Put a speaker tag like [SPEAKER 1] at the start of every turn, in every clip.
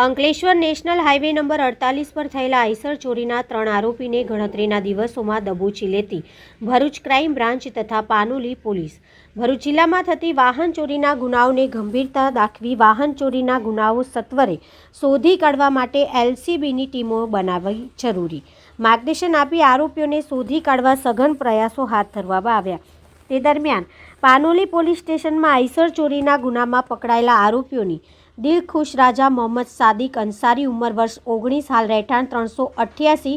[SPEAKER 1] Ankleshwar national highway number અડતાલીસ પર થયેલા આઈસર ચોરીના ત્રણ આરોપીને ગણતરીના દિવસોમાં દબોચી લેતી ભરૂચ ક્રાઇમ બ્રાન્ચ તથા પાનોલી પોલીસ. ભરૂચ જિલ્લામાં થતી વાહન ચોરીના ગુનાઓને ગંભીરતા દાખવી વાહન ચોરીના ગુનાઓ સત્વરે શોધી કાઢવા માટે એલસીબીની ટીમો બનાવવી જરૂરી. માર્ગદર્શન આપી આરોપીઓને શોધી કાઢવા સઘન પ્રયાસો હાથ ધરવામાં આવ્યા. તે દરમિયાન પાનોલી પોલીસ સ્ટેશનમાં આઈસર ચોરીના ગુનામાં પકડાયેલા આરોપીઓની દિલખુશ રાજા મોહમ્મદ સાદિક અંસારી ઉંમર વર્ષ ઓગણીસ, હાલ રહેઠાણ ત્રણસો અઠ્યાસી,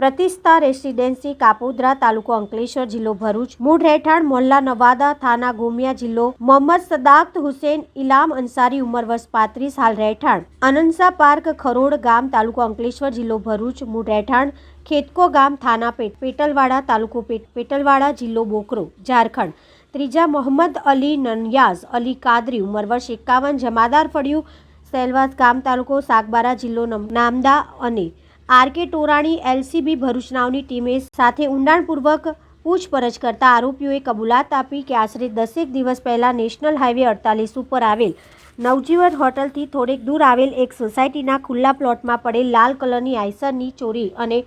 [SPEAKER 1] પ્રતિષ્ઠા રેસિડેન્સી, કાપોદ્રા તાલુકો અંકલેશ્વર જિલ્લો ભરૂચ. મૂળ રહેઠાણ મોલ્લા નવાદા થાના ગોમિયા જિલ્લો. મોહમ્મદ સદાક્ત હુસેન ઇલામ અંસારી ઉંમર વર્ષ પાંત્રીસ, હાલ રહેઠાણ. અનંસા પાર્ક ખરોડ ગામ તાલુકો અંકલેશ્વર જિલ્લો ભરૂચ. મૂળ રહેઠાણ ખેતકો ગામ થાના પેટ પેટલવાડા તાલુકો પેટ પેટલવાડા જિલ્લો બોકરો, ઝારખંડ. ત્રીજા મોહમ્મદ અલી નનયાઝ અલી કાદરી ઉંમર વર્ષ એકાવન, જમાદાર ફળિયું સેલવાસ ગામ તાલુકો સાગબારા જિલ્લો નામદા અને R K Torani LCB Bharuch નાવની ટીમે સાથે ઊંડાણપૂર્વક પૂછપરછ કરતા આરોપીઓએ કબૂલાત આપી કે આશરે દસેક દિવસ પહેલાં નેશનલ હાઈવે અડતાલીસ ઉપર આવેલ નવજીવન હોટલથી થોડેક દૂર આવેલ એક સોસાયટીના ખુલ્લા પ્લોટમાં પડેલ લાલ કલરની આઈસરની ચોરી અને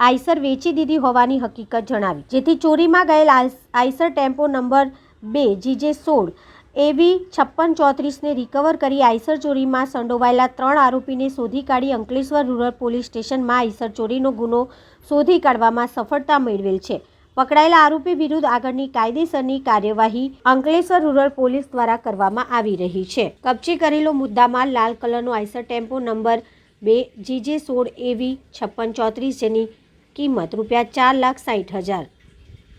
[SPEAKER 1] આઈસર વેચી દીધી હોવાની હકીકત જણાવી, જેથી ચોરીમાં ગયેલ આઈસ- આઈસર ટેમ્પો નંબર બે, જીજે સોળ, એવી છપ્પન ચોત્રીસને રિકવર કરી આઈસર ચોરીમાં સંડોવાયેલા ત્રણ આરોપીને શોધી કાઢી અંકલેશ્વર રૂરલ પોલીસ સ્ટેશનમાં આઈસર ચોરીનો ગુનો શોધી કાઢવામાં સફળતા મેળવેલ છે. પકડાયેલા આરોપી વિરુદ્ધ આગળની કાયદેસરની કાર્યવાહી અંકલેશ્વર રૂરલ પોલીસ દ્વારા કરવામાં આવી રહી છે. કબજે કરેલો મુદ્દામાલ લાલ કલરનો આઈસર ટેમ્પો નંબર બે, જીજે સોળ, એવી છપ્પન ચોત્રીસ જેની કિંમત રૂપિયા ચાર લાખ સાઠ હજાર.